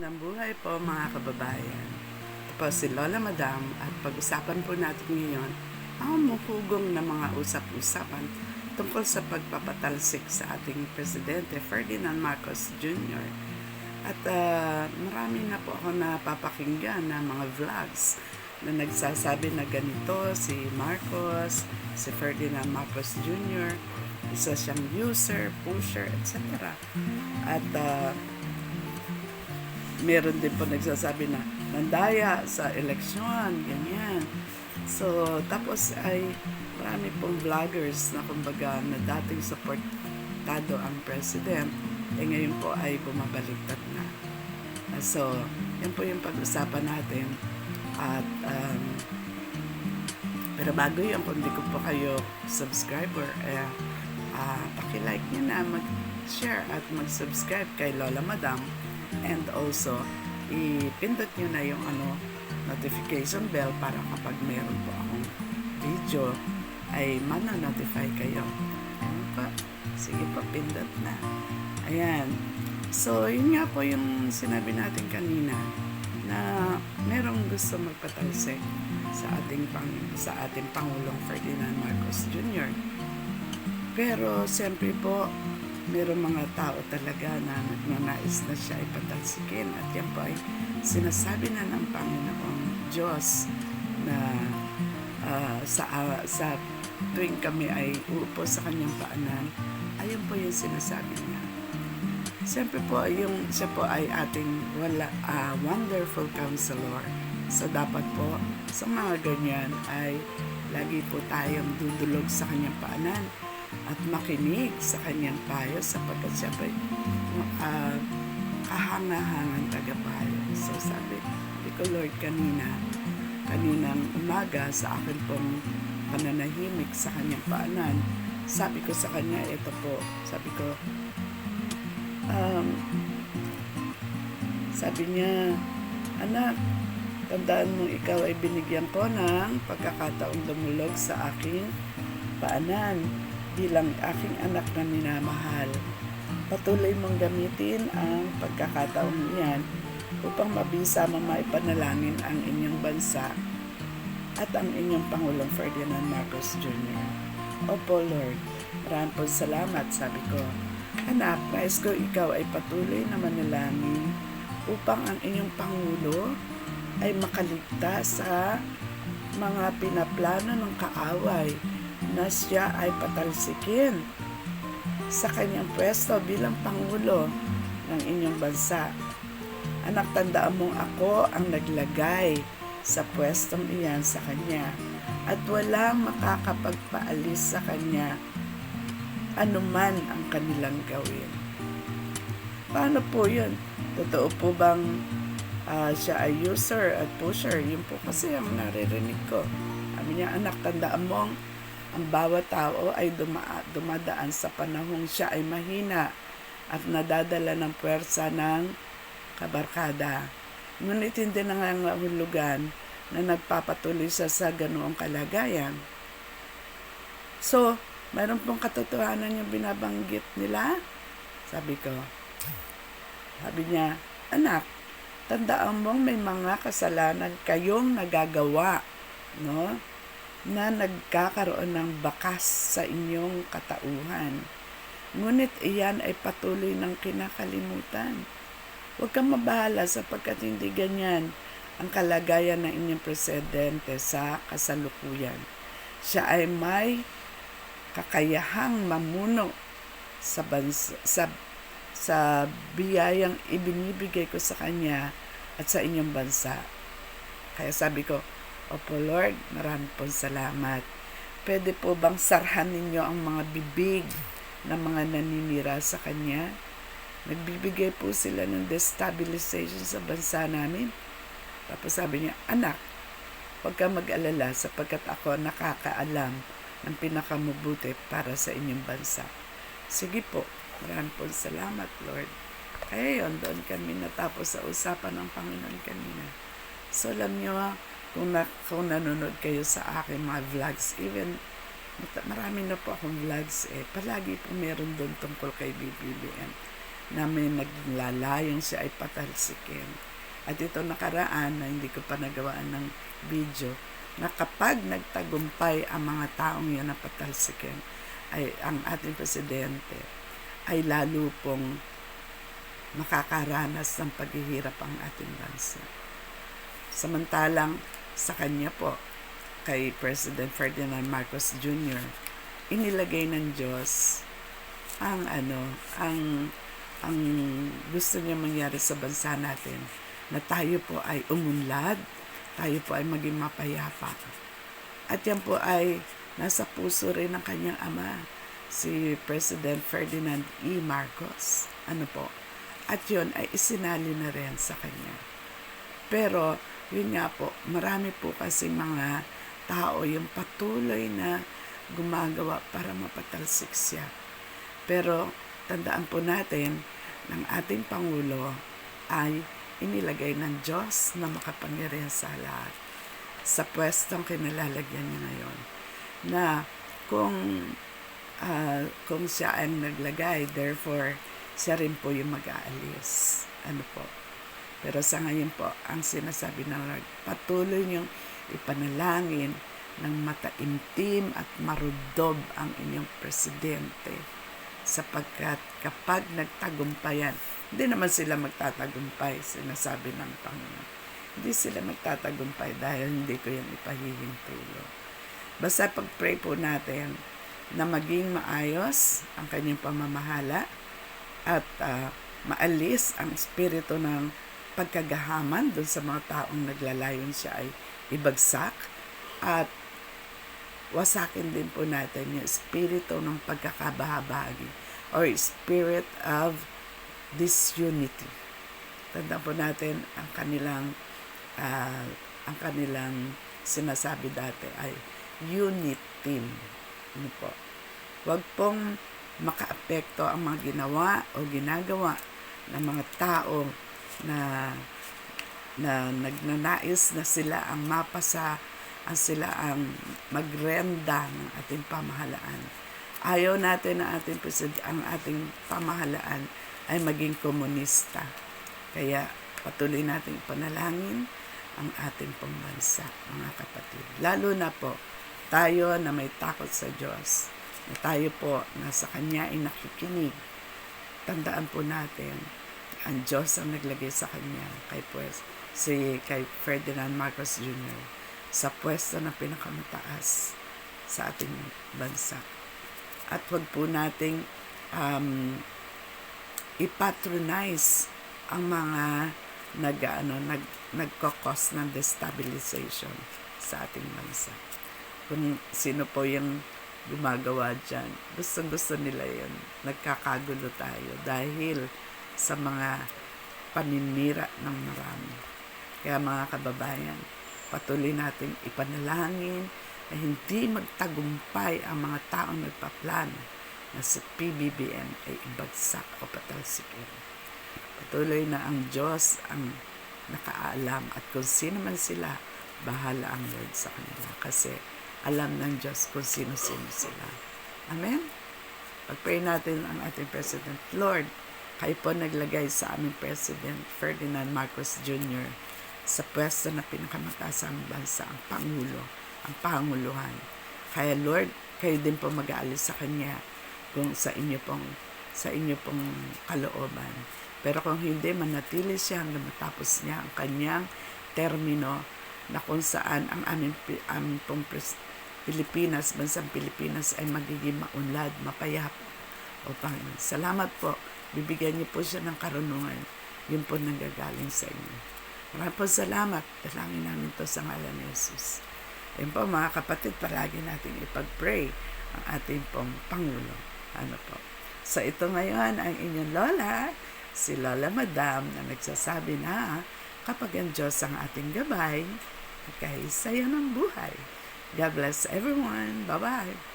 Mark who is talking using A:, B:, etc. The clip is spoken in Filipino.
A: Magandang buhay po mga kababayan. Ito po si Lola Madam at pag-usapan po natin ngayon ang muhugong na mga usap-usapan tungkol sa pagpapatalsik sa ating Presidente Ferdinand Marcos Jr. At ah, marami na po ako napapakinggan na mga vlogs na nagsasabi na ganito si Marcos, si Ferdinand Marcos Jr., isa siyang user, pusher, etc. At ah, meron din po nagsasabi na nandaya sa eleksyon, ganyan. So, tapos ay marami pong vloggers na kumbaga na dating supportado ang president, eh ngayon po ay bumabaliktad na. So, yan po yung pag-usapan natin. At, um, pero bago yun, kung di ko po kayo subscriber, eh, ah, pakilike nyo na, mag-share at mag-subscribe kay Lola Madam. And also, ipindot nyo na yung ano, notification bell para kapag meron po akong video, ay mana-notify kayo. Ano pa? Sige pa, pindot na. Ayan. So, yun nga po yung sinabi natin kanina na merong gusto magpatalsik sa ating pang sa ating Pangulong Ferdinand Marcos Jr. Pero siyempre po, merong mga tao talaga na nagnanais na siya ipatalsikin at yan po ay sinasabi na ng Panginoong Diyos na ah, sa, ah, sa tuwing kami ay uupo sa kanyang paanan, ayun po yung sinasabi niya. Siyempre po, yung siya po ay ating wala, ah, wonderful counselor. So dapat po, sa mga ganyan ay lagi po tayong dudulog sa kanyang paanan at makinig sa kanyang payo sapagkat siya ay ah, kahangahangang tagapayo. So sabi, ko Lord kanina, kaninang umaga sa akin pong pananahimik sa kanyang paanan, sabi ko sa kanya, ito po, sabi ko, um, sabi niya, anak, tandaan mo ikaw ay binigyan ko ng pagkakataong dumulog sa aking paanan bilang aking anak na minamahal. Patuloy mong gamitin ang pagkakataong iyan upang mabisa mo maipanalangin ang inyong bansa at ang inyong Pangulong Ferdinand Marcos Jr. Opo, Lord. Maraming po salamat, sabi ko. Anak, nais ko ikaw ay patuloy na manalangin upang ang inyong Pangulo ay makaligtas sa mga pinaplano ng kaaway na siya ay patalsikin sa kanyang pwesto bilang Pangulo ng inyong bansa. Anak, tandaan mong ako ang naglagay sa pwestong iyan sa kanya at walang makakapagpaalis sa kanya anuman ang kanilang gawin. Paano po yun? Totoo po bang ah, siya ay user at pusher? Yun po kasi ang naririnig ko. Sabi niya, anak, tandaan mong ang bawat tao ay duma- dumadaan sa panahong siya ay mahina at nadadala ng puwersa ng kabarkada. Ngunit hindi na nangangahulugan na nagpapatuloy siya sa ganoong kalagayan. So, mayroon pong katotohanan yung binabanggit nila? Sabi ko. Sabi niya, anak, tandaan mong may mga kasalanan kayong nagagawa, no? Na nagkakaroon ng bakas sa inyong katauhan. Ngunit iyan ay patuloy ng kinakalimutan. Huwag kang mabahala sapagkat hindi ganyan ang kalagayan ng inyong presidente sa kasalukuyan. Siya ay may kakayahang mamuno sa bansa, sa sa biyayang ibinibigay ko sa kanya at sa inyong bansa. Kaya sabi ko, Opo Lord, marami pong salamat. Pwede po bang sarhan ninyo ang mga bibig ng mga naninira sa kanya? Nagbibigay po sila ng destabilization sa bansa namin. Tapos sabi niya, anak, huwag ka mag-alala sapagkat ako nakakaalam ng pinakamubuti para sa inyong bansa. Sige po, maraming po salamat, Lord. Kaya yun, doon kami natapos sa usapan ng Panginoon kanina. So, alam nyo, kung, na, kung nanonood kayo sa aking mga vlogs, even marami na po akong vlogs eh, palagi po meron doon tungkol kay BBBM. na may naglalayong siya ay patalsikin. At ito nakaraan na hindi ko pa nagawaan ng video na kapag nagtagumpay ang mga taong yun na patalsikin ay ang ating presidente ay lalo pong makakaranas ng paghihirap ang ating bansa. Samantalang sa kanya po, kay President Ferdinand Marcos Jr., inilagay ng Diyos ang ano, ang ang gusto niya mangyari sa bansa natin na tayo po ay umunlad, tayo po ay maging mapayapa. At yan po ay nasa puso rin ng kanyang ama, si President Ferdinand E. Marcos. Ano po? At yun ay isinali na rin sa kanya. Pero, yun nga po, marami po kasi mga tao yung patuloy na gumagawa para mapatalsik siya. Pero, tandaan po natin, ng ating Pangulo ay inilagay ng Diyos na makapangyarihan sa lahat. Sa pwestong kinalalagyan niya ngayon na kung uh, kung siya ang naglagay therefore siya rin po yung mag-aalis. Ano po pero sa ngayon po ang sinasabi ng Lord patuloy niyong ipanalangin ng mataimtim at marudob ang inyong presidente sapagkat kapag nagtagumpayan, hindi naman sila magtatagumpay, sinasabi ng Panginoon. Hindi sila magtatagumpay dahil hindi ko yan ipahihintulo. Basta pag-pray po natin na maging maayos ang kanyang pamamahala at uh, maalis ang espiritu ng pagkagahaman doon sa mga taong naglalayon siya ay ibagsak at wasakin din po natin yung espiritu ng pagkakabahabagi or spirit of disunity. Tanda po natin ang kanilang uh, ang kanilang sinasabi dati ay unit team. Ano po? Huwag pong makaapekto ang mga ginawa o ginagawa ng mga tao na na nagnanais na sila ang mapasa ang sila ang magrenda ng ating pamahalaan. Ayaw natin na ating ang ating pamahalaan ay maging komunista. Kaya patuloy nating panalangin ang ating pambansa, mga kapatid. Lalo na po, tayo na may takot sa Diyos, na tayo po na sa Kanya ay nakikinig. Tandaan po natin, ang Diyos ang naglagay sa Kanya, kay, pues, si, kay Ferdinand Marcos Jr sa pwesto na pinakamataas sa ating bansa. At huwag po nating um, ipatronize ang mga nag, ano, nag, nagkakos ng destabilization sa ating bansa. Kung sino po yung gumagawa dyan, gusto-gusto nila yun. Nagkakagulo tayo dahil sa mga paninira ng marami. Kaya mga kababayan, Patuloy nating ipanalangin na hindi magtagumpay ang mga taong nagpaplano na si PBBM ay ibagsak o patalsikin. Patuloy na ang Diyos ang nakaalam at kung sino man sila, bahala ang Lord sa kanila kasi alam ng Diyos kung sino-sino sila. Amen? Pag-pray natin ang ating President. Lord, kayo po naglagay sa aming President Ferdinand Marcos Jr sa pwesto na pinakamataas ang bansa, ang Pangulo, ang Panguluhan. Kaya Lord, kayo din po mag-aalis sa Kanya kung sa inyo pong sa inyo pong kalooban. Pero kung hindi, manatili siya hanggang matapos niya ang kanyang termino na kung saan ang aming, aming pong Pilipinas, bansang Pilipinas ay magiging maunlad, mapayapa. O Panginoon, salamat po. Bibigyan niyo po siya ng karunungan. Yun po nanggagaling sa inyo. Maraming po salamat. Dalangin namin to sa ngalan ni Jesus. Ayun po mga kapatid, palagi natin ipag-pray ang ating pong Pangulo. Ano po? So ito ngayon ang inyong lola, si Lola Madam na nagsasabi na kapag ang Diyos ang ating gabay, kay saya ng buhay. God bless everyone. Bye-bye.